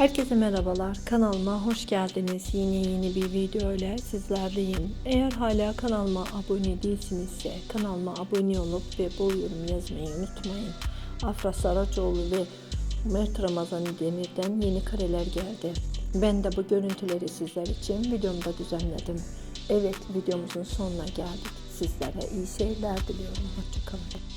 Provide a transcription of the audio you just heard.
Herkese merhabalar. Kanalıma hoş geldiniz. Yine yeni bir video ile sizlerleyim. Eğer hala kanalıma abone değilsinizse kanalıma abone olup ve bol yorum yazmayı unutmayın. Afra Saracoğlu ve Mert Ramazan Demir'den yeni kareler geldi. Ben de bu görüntüleri sizler için videomda düzenledim. Evet videomuzun sonuna geldik. Sizlere iyi seyirler diliyorum. Hoşçakalın.